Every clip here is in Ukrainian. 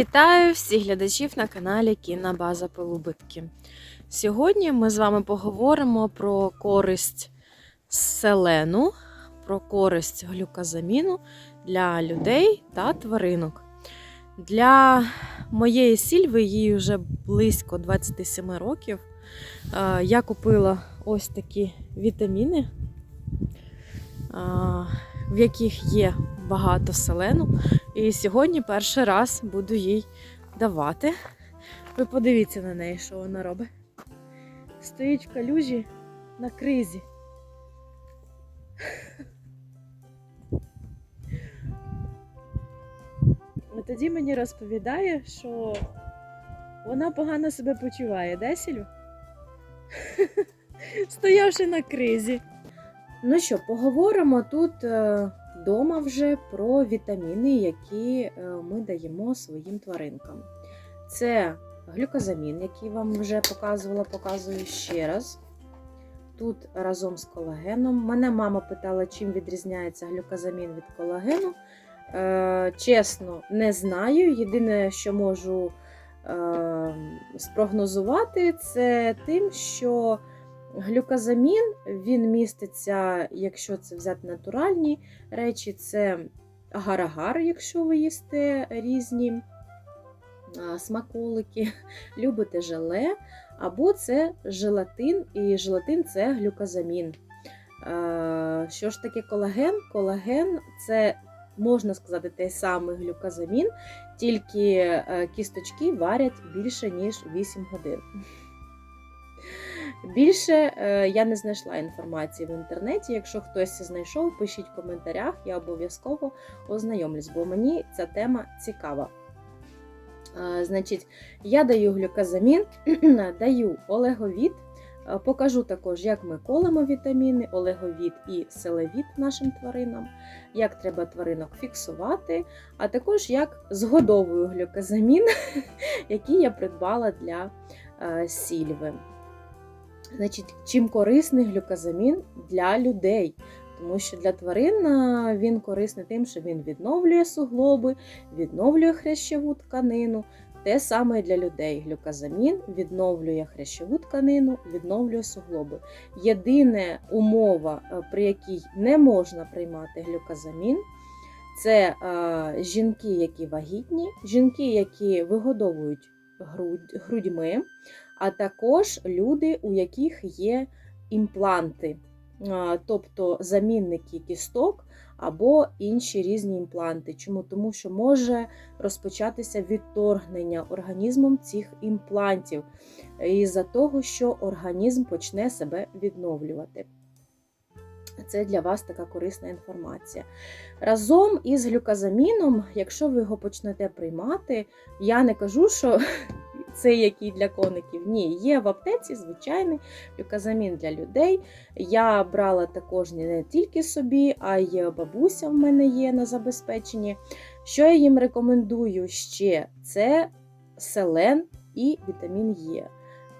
Вітаю всіх глядачів на каналі Кінна База Полубитки. Сьогодні ми з вами поговоримо про користь селену, про користь глюкозаміну для людей та тваринок. Для моєї сільви, їй вже близько 27 років. е, Я купила ось такі вітаміни, е, в яких є багато селену. І сьогодні перший раз буду їй давати. Ви подивіться на неї, що вона робить. Стоїть в калюжі на кризі. І тоді мені розповідає, що вона погано себе почуває, де Сілю? Стоявши на кризі. Ну що, поговоримо тут вдома вже про вітаміни, які е, ми даємо своїм тваринкам. Це глюкозамін, який вам вже показувала, показую ще раз. Тут разом з колагеном. Мене мама питала, чим відрізняється глюкозамін від колагену. Е, чесно, не знаю. Єдине, що можу е, спрогнозувати, це тим, що глюкозамін він міститься, якщо це взяти натуральні речі, це агар-агар, якщо ви їсте різні смаколики, любите желе, або це желатин, і желатин це глюкозамін. Що ж таке колаген? Колаген це, можна сказати, той самий глюкозамін, тільки е, кісточки варять більше, ніж 8 годин. Більше е, я не знайшла інформації в інтернеті. Якщо хтось знайшов, пишіть в коментарях, я обов'язково ознайомлюсь, бо мені ця тема цікава. Е, Значить, я даю глюкозамін, даю олеговід. Е, Покажу також, як ми колемо вітаміни, олеговід і селевід нашим тваринам, як треба тваринок фіксувати, а також як згодовую глюкозамін, який я придбала для сільви. Значить, чим корисний глюкозамін для людей? Тому що для тварин він корисний тим, що він відновлює суглоби, відновлює хрящову тканину. Те саме для людей. Глюкозамін відновлює хрящову тканину, відновлює суглоби. Єдина умова, е, при якій не можна приймати глюкозамін, це е, жінки, які вагітні, жінки, які вигодовують грудь, грудьми, а також люди, у яких є імпланти, тобто замінники кісток або інші різні імпланти. Чому? Тому що може розпочатися відторгнення організмом цих імплантів із-за того, що організм почне себе відновлювати. Це для вас така корисна інформація. Разом із глюкозаміном, якщо ви його почнете приймати, я не кажу, що це який для коників. Ні, є в аптеці звичайний глюкозамін для людей. Я брала також не тільки собі, а й бабуся в мене є на забезпеченні. Що я їм рекомендую ще? Це селен і вітамін Е.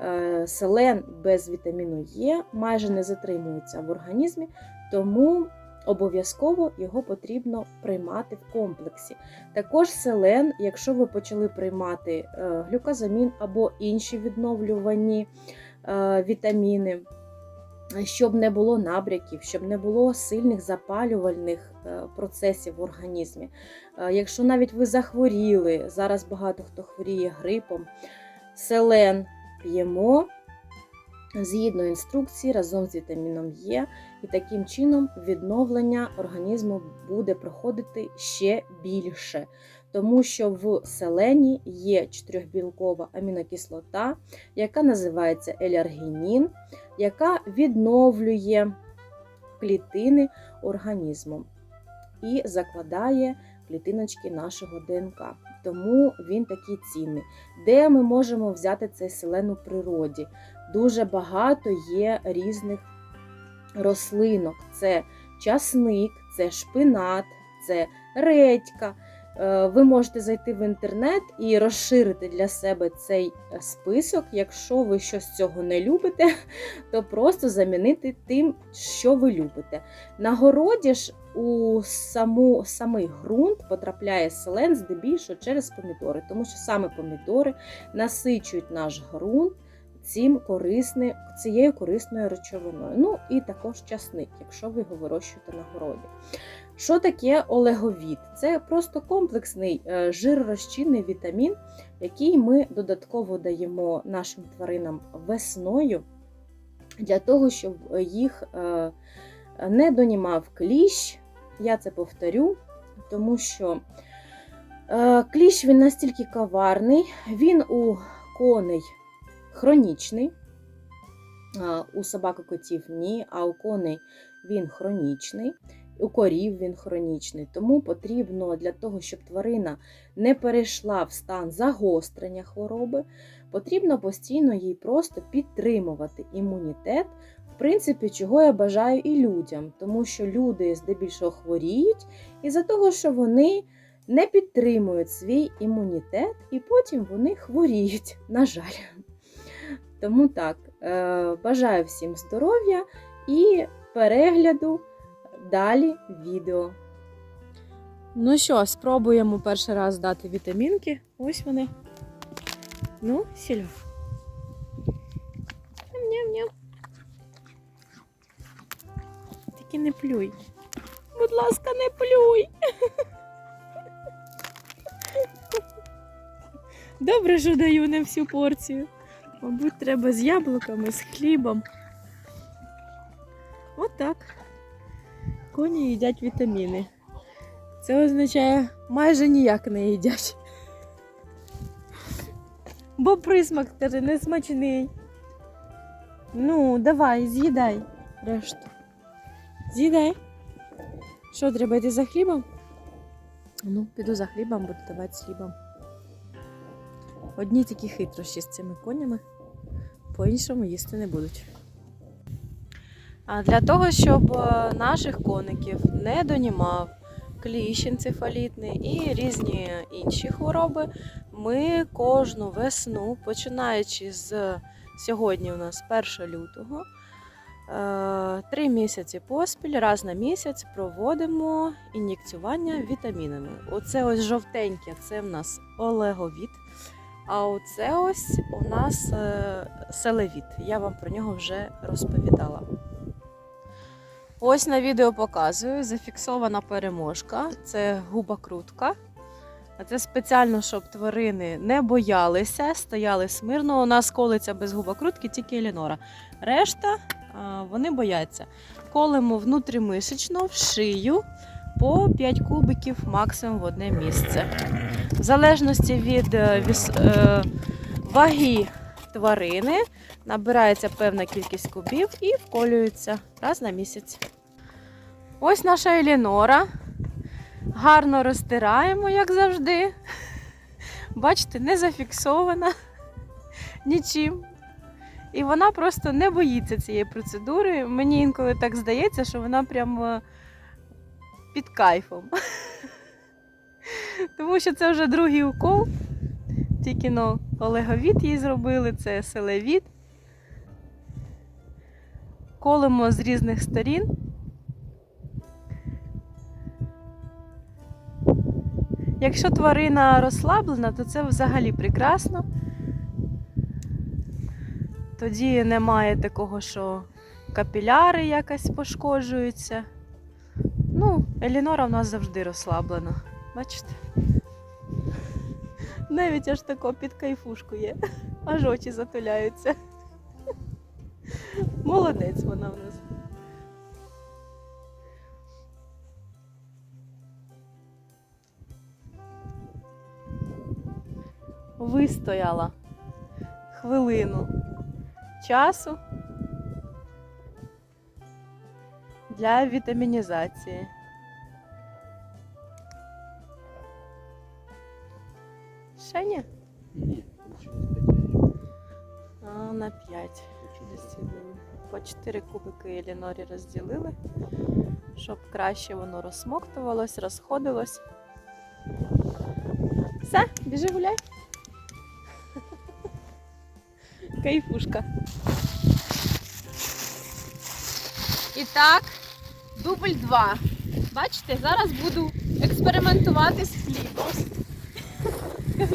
Е, Селен без вітаміну Е майже не затримується в організмі, тому обов'язково його потрібно приймати в комплексі. Також селен, якщо ви почали приймати е, глюкозамін або інші відновлювані е, вітаміни, щоб не було набряків, щоб не було сильних запалювальних е, процесів в організмі. Якщо навіть ви захворіли, зараз багато хто хворіє грипом, селен п'ємо згідно інструкції разом з вітаміном Е, і таким чином відновлення організму буде проходити ще більше, тому що в селені є чотирьохбілкова амінокислота, яка називається еляргінін, яка відновлює клітини організму і закладає клітиночки нашого ДНК. Тому він такий цінний. Де ми можемо взяти цей селен у природі? Дуже багато є різних рослинок. Це часник, це шпинат, це редька. Е, Ви можете зайти в інтернет і розширити для себе цей список. Якщо ви щось цього не любите, то просто замінити тим, що ви любите. На городі ж у саму, самий ґрунт потрапляє селен здебільшого через помідори, тому що саме помідори насичують наш ґрунт цим корисни, цією корисною речовиною. Ну і також часник, якщо ви його вирощуєте на городі. Що таке олеговід? Це просто комплексний е, жиророзчинний вітамін, який ми додатково даємо нашим тваринам весною для того, щоб їх е, не донімав кліщ. Я це повторю, тому що е, кліщ він настільки коварний, він у коней хронічний, у собак і котів ні, а у коней він хронічний. У корів він хронічний, тому потрібно для того, щоб тварина не перейшла в стан загострення хвороби, потрібно постійно їй просто підтримувати імунітет, в принципі, чого я бажаю і людям, тому що люди здебільшого хворіють із-за того, що вони не підтримують свій імунітет, і потім вони хворіють, на жаль. Тому так, е, бажаю всім здоров'я і перегляду далі відео. Ну що, спробуємо перший раз дати вітамінки. Ось вони. Ну, сіль. Ням-ням-ням. Тільки не плюй. Будь ласка, не плюй. Добре, що даю не всю порцію. Мабуть, треба з яблуками, з хлібом. Отак. Коні їдять вітаміни. Це означає майже ніяк не їдять. Бо присмак каже не смачний. Ну, давай, з'їдай решту. З'їдай. Що, треба йти за хлібом? Ну, піду за хлібом, буду давати з хлібом. Одні тільки хитрощі з цими конями, по-іншому їсти не будуть. А для того, щоб е, наших коників не донімав кліщ енцефалітний і різні інші хвороби, ми кожну весну, починаючи з сьогодні, у нас 1 лютого, е, три місяці поспіль, раз на місяць проводимо ін'єкціювання вітамінами. Оце ось жовтеньке, це в нас олеговід. А оце ось у нас е, селевіт. Я вам про нього вже розповідала. Ось на відео показую зафіксована переможка. Це губа-крутка. А це спеціально, щоб тварини не боялися, стояли смирно. У нас колиться без губокрутки, тільки Елінора. Решта вони бояться. Колемо внутрімишечно в шию по 5 кубиків максимум в одне місце. В залежності від е, е, ваги тварини набирається певна кількість кубів і вколюється раз на місяць. Ось наша Елінора. Гарно розтираємо, як завжди. Бачите, не зафіксована нічим. І вона просто не боїться цієї процедури. Мені інколи так здається, що вона прямо під кайфом. Тому що це вже другий укол. Тільки ну, олеговід їй зробили, це селевід. Колемо з різних сторін. Якщо тварина розслаблена, то це взагалі прекрасно. Тоді немає такого, що капіляри якось пошкоджуються. Ну, Елінора в нас завжди розслаблена. Бачите? Навіть аж тако під кайфушку є, аж очі затуляються. Молодець вона в нас. Вистояла хвилину часу для вітамінізації. Ще ні? Ні, А, на 5 розділили. По 4 кубики Елінорі розділили, щоб краще воно розсмоктувалось, розходилось. Все, біжи гуляй. Кайфушка. І так, дубль 2. Бачите, зараз буду експериментувати з хлібом.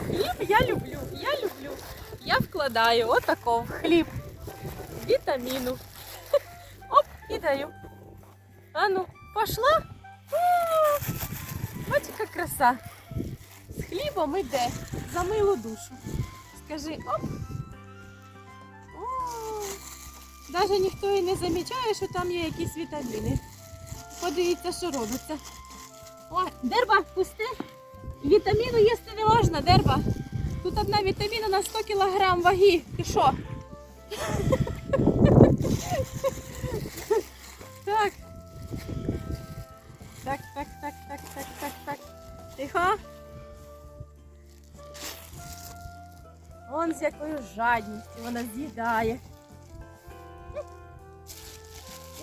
Хліб я люблю, я люблю. Я вкладаю отако в хліб вітаміну. Оп, і даю. А ну, пошла. Ось яка краса. З хлібом іде за милу душу. Скажи, оп. Навіть ніхто і не замічає, що там є якісь вітаміни. Подивіться, що робиться. О, дерба, пусти. Вітаміну їсти не можна, дерба. Тут одна вітаміна на 100 кг ваги. Ти що? Так. Так, так, так, так, так, так, так. Тихо. Он з якою жадністю вона з'їдає.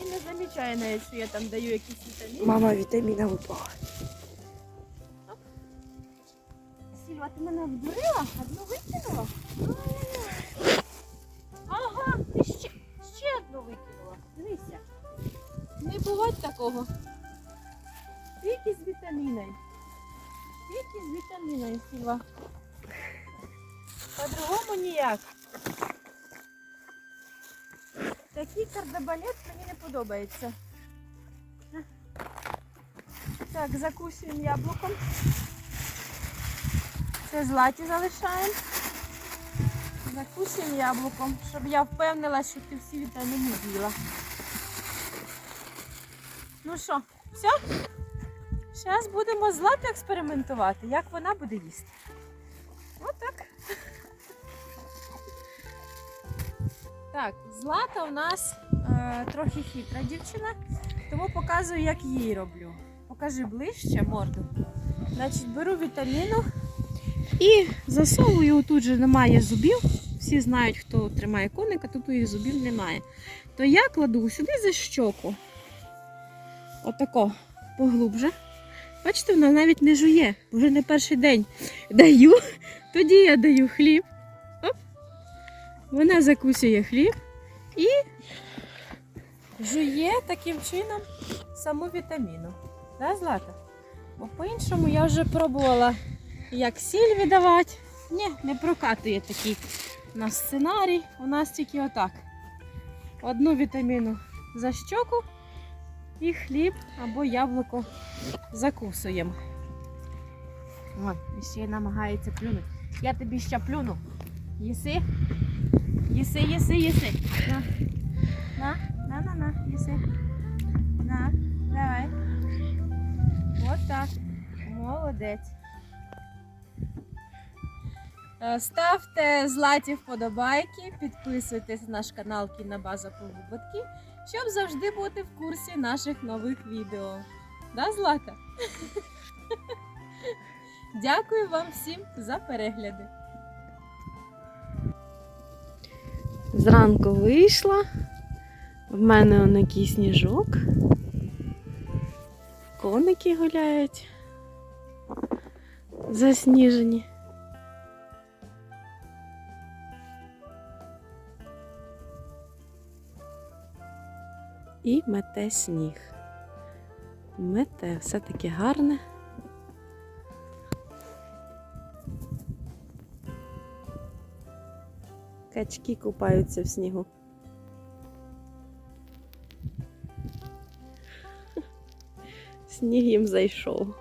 І не замічає навіть, що я там даю якісь вітаміни. Мама вітаміна випала. Сільва, ти мене обдурила? Одну викинула? Ага, ти ще, ще одну викинула. Дивися. Не буває такого. Тільки з вітаміною. Тільки з вітаміною, Сільва. По-другому ніяк. Такий кардебалет мені не подобається. Так, закусуємо яблуком. Це златі залишаємо. Закусуємо яблуком, щоб я впевнилася, що ти всі вітаміни з'їла. Ну що, все? Зараз будемо з Златою експериментувати, як вона буде їсти. Так, Злата у нас е, трохи хитра дівчина, тому показую, як її роблю. Покажи ближче морду. Значить, беру вітаміну і засовую, тут же немає зубів. Всі знають, хто тримає коника, тут у їх зубів немає. То я кладу сюди за щоку. Отако поглубже. Бачите, вона навіть не жує, вже не перший день даю. Тоді я даю хліб. Вона закусує хліб і жує таким чином саму вітаміну. Да, Злата? Бо по-іншому я вже пробувала як сіль видавати. Ні, не прокатує такий у нас сценарій. У нас тільки отак. Одну вітаміну за щоку і хліб або яблуко закусуємо. О, ще й намагається плюнути. Я тобі ще плюну. Їси? Їси, їси, їси. На, на, на, на, на, їси. На, давай. От так. Молодець. Е, Ставте златі вподобайки, підписуйтесь на наш канал Кінобаза Полуботки, щоб завжди бути в курсі наших нових відео. Да, Злата? Дякую вам всім за перегляди. Зранку вийшла. В мене он який сніжок. Коники гуляють. Засніжені. І мете сніг. Мете, все таке гарне. Качки купаються в снігу. Сніг їм зайшов.